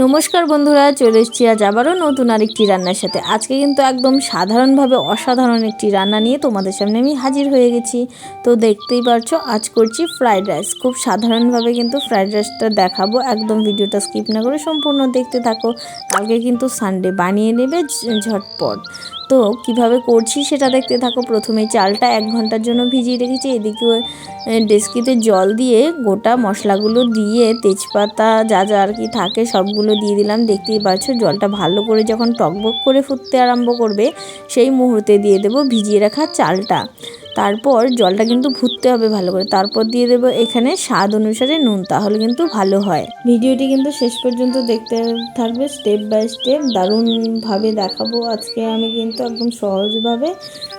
নমস্কার বন্ধুরা, চলে এসেছি আজ আবারও নতুন আরেকটি রান্নার সাথে। আজকে কিন্তু একদম সাধারণভাবে অসাধারণ একটি রান্না নিয়ে তোমাদের সামনে আমি হাজির হয়ে গেছি। তো দেখতেই পারছ, আজ করছি ফ্রাইড রাইস। খুব সাধারণভাবে কিন্তু ফ্রাইড রাইসটা দেখাবো, একদম ভিডিওটা স্কিপ না করে সম্পূর্ণ দেখতে থাকো। কালকে কিন্তু সানডে, বানিয়ে নেবে ঝটপট। তো কীভাবে করছি সেটা দেখতে থাকো। প্রথমে চালটা এক ঘণ্টার জন্য ভিজিয়ে রেখেছি। এদিকে ডেস্কিতে জল দিয়ে গোটা মশলাগুলো দিয়ে তেজপাতা যা যা আর কি থাকে সবগুলো দিয়ে দিলাম। দেখতেই পাচ্ছ জলটা ভালো করে যখন টকবক করে ফুটতে আরম্ভ করবে, সেই মুহূর্তে দিয়ে দেবো ভিজিয়ে রাখা চালটা। তারপর জলটা কিন্তু ফুটতে হবে ভালো করে। তারপর দিয়ে দেবো এখানে স্বাদ অনুসারে নুন, তাহলে কিন্তু ভালো হয়। ভিডিওটি কিন্তু শেষ পর্যন্ত দেখতে থাকবে স্টেপ বাই স্টেপ দারুণভাবে দেখাবো। আজকে আমি কিন্তু একদম সহজভাবে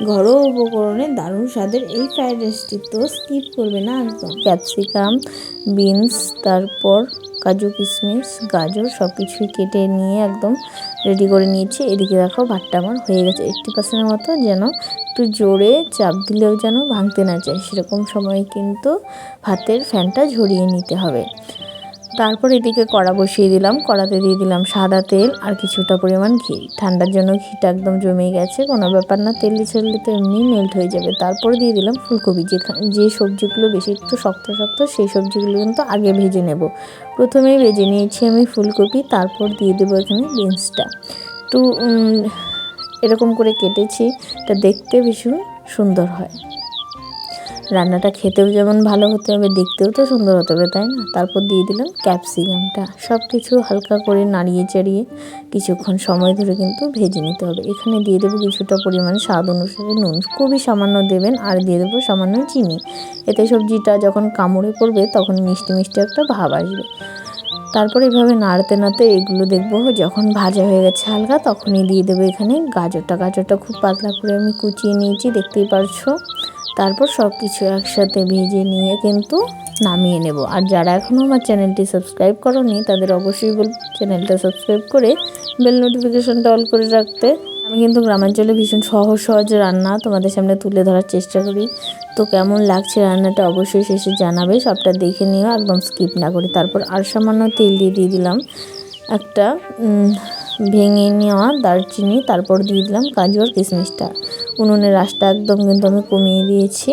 ঘরোয়া উপকরণে দারুণ স্বাদের এই ফ্রাইড রাইসটি তো স্কিপ করবে না একদম। ক্যাপসিকাম বিনস তারপর কাজু, কিশমিশ, গাজর সব কিছুই কেটে নিয়ে একদম রেডি করে নিয়েছি। এদিকে দেখো ভাতটা আমার হয়ে গেছে। এইট্টি পার্সেন্টের মতো যেন একটু জোরে চাপ দিলেও যেন ভাঙতে না চায়। সেরকম সময় কিন্তু ভাতের ফ্যানটা ঝরিয়ে নিতে হবে। তারপর এদিকে কড়া বসিয়ে দিলাম। কড়াতে দিয়ে দিলাম সাদা তেল আর কিছুটা পরিমাণ ঘি। ঠান্ডার জন্য ঘিটা একদম জমে গেছে, কোনো ব্যাপার না। তেল চললে তো এমনি মেল্ট হয়ে যাবে। তারপর দিয়ে দিলাম ফুলকপি। যে যে সবজিগুলো বেশি একটু শক্ত শক্ত, সেই সবজিগুলো কিন্তু আগে ভেজে নেব। প্রথমেই ভেজে নিয়েছি আমি ফুলকপি, তারপর দিয়ে দেবো এখানে বিনসটা। একটু এরকম করে কেটেছি, তা দেখতে ভীষণ সুন্দর হয়। রান্নাটা খেতেও যেমন ভালো হতে হবে দেখতেও তো সুন্দর হতে হবে তাই না? তারপর দিয়ে দিলাম ক্যাপসিকামটা। সব কিছু হালকা করে নাড়িয়ে চাড়িয়ে কিছুক্ষণ সময় ধরে কিন্তু ভেজে নিতে হবে। এখানে দিয়ে দেবো কিছুটা পরিমাণ স্বাদ অনুসারে নুন। খুবই সামান্য দেবেন, আর দিয়ে দেবো সামান্য চিনি। এতে সবজিটা যখন কামড়ে পড়বে, তখন মিষ্টি মিষ্টি একটা ভাব আসবে। তারপর এভাবে নাড়তে নাড়তে এগুলো দেখব, যখন ভাজা হয়ে গেছে হালকা, তখনই দিয়ে দেবো এখানে গাজরটা। গাজরটা খুব পাতলা করে আমি কুচিয়ে নিয়েছি, দেখতেই পারছ? তারপর সব কিছু একসাথে ভেজে নিয়ে কিন্তু নামিয়ে নেব। আর যারা এখনও আমার চ্যানেলটি সাবস্ক্রাইব করনি, তাদের অবশ্যই বল চ্যানেলটা সাবস্ক্রাইব করে বেল নোটিফিকেশনটা অল করে রাখতে। আমি কিন্তু গ্রামাঞ্চলে ভীষণ সহজ সহজ রান্না তোমাদের সামনে তুলে ধরার চেষ্টা করি। তো কেমন লাগছে রান্নাটা অবশ্যই শেষে জানাবে, সবটা দেখে নিও, একদম স্কিপ না করি। তারপর আর সামান্য তেল দিয়ে দিয়ে দিলাম একটা ভেঙে নেওয়া দারচিনি, তারপর দিয়ে দিলাম কাজু আর কিশমিশটা। উনুনের আঁচটা একদম কিন্তু আমি কমিয়ে দিয়েছি।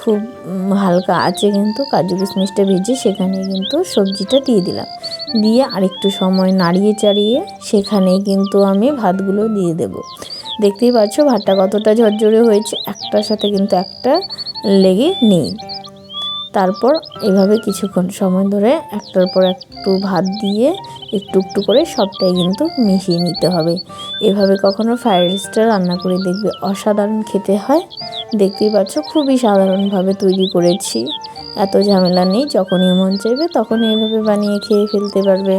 খুব হালকা আছে কিন্তু কাজু কিশমিশটা ভেজে সেখানে কিন্তু সবজিটা দিয়ে দিলাম। দিয়ে আরেকটু সময় নাড়িয়ে চাড়িয়ে সেখানে কিন্তু আমি ভাতগুলো দিয়ে দেব। দেখতেই পাচ্ছ ভাতটা কতটা ঝরঝরে হয়েছে, একটার সাথে কিন্তু একটা লেগে নেই। তারপর এভাবে কিছুক্ষণ সময় ধরে একটার পর একটু ভাত দিয়ে একটু একটু করে সবটাই কিন্তু মিশিয়ে নিতে হবে। এভাবে কখনো ফ্রাইড রাইসটা রান্না করে দেখবে অসাধারণ খেতে হয়। দেখতেই পাচ্ছ খুবই সাধারণভাবে তৈরি করেছি। এত ঝামেলা নেই, যখনই মন চাইবে তখনই এভাবে বানিয়ে খেয়ে ফেলতে পারবে।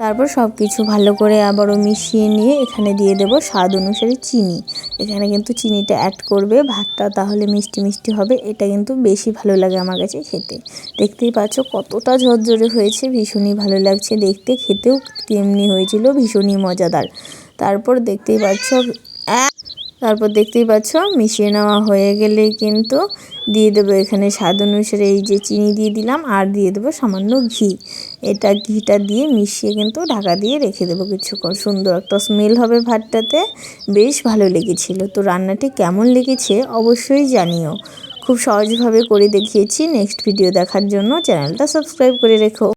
তারপর সব কিছু ভালো করে আবারও মিশিয়ে নিয়ে এখানে দিয়ে দেব স্বাদ অনুসারে চিনি। এখানে কিন্তু চিনিটা অ্যাড করবে, ভাতটা তাহলে মিষ্টি মিষ্টি হবে, এটা কিন্তু বেশি ভালো লাগে আমার কাছে খেতে। দেখতেই পাচ্ছ কতটা ঝরঝরে হয়েছে, ভীষণই ভালো লাগছে দেখতে, খেতেও তেমনি হয়েছিল, ভীষণই মজাদার। তারপর দেখতেই পাচ্ছ তারপর দেখতেই পাচ্ছ, মিশিয়ে নেওয়া হয়ে গেলেই কিন্তু দিয়ে দেবো এখানে স্বাদ অনুসারে এই যে চিনি দিয়ে দিলাম আর দিয়ে দেবো সামান্য ঘি। এটা ঘিটা দিয়ে মিশিয়ে কিন্তু ঢাকা দিয়ে রেখে দেবো কিছুক্ষণ। সুন্দর একটা স্মেল হবে ভাতটাতে। বেশ ভালো লেগেছিল। তো রান্নাটি কেমন লেগেছে অবশ্যই জানিও। খুব সহজভাবে করে দেখিয়েছি। নেক্সট ভিডিও দেখার জন্য চ্যানেলটা সাবস্ক্রাইব করে রেখো।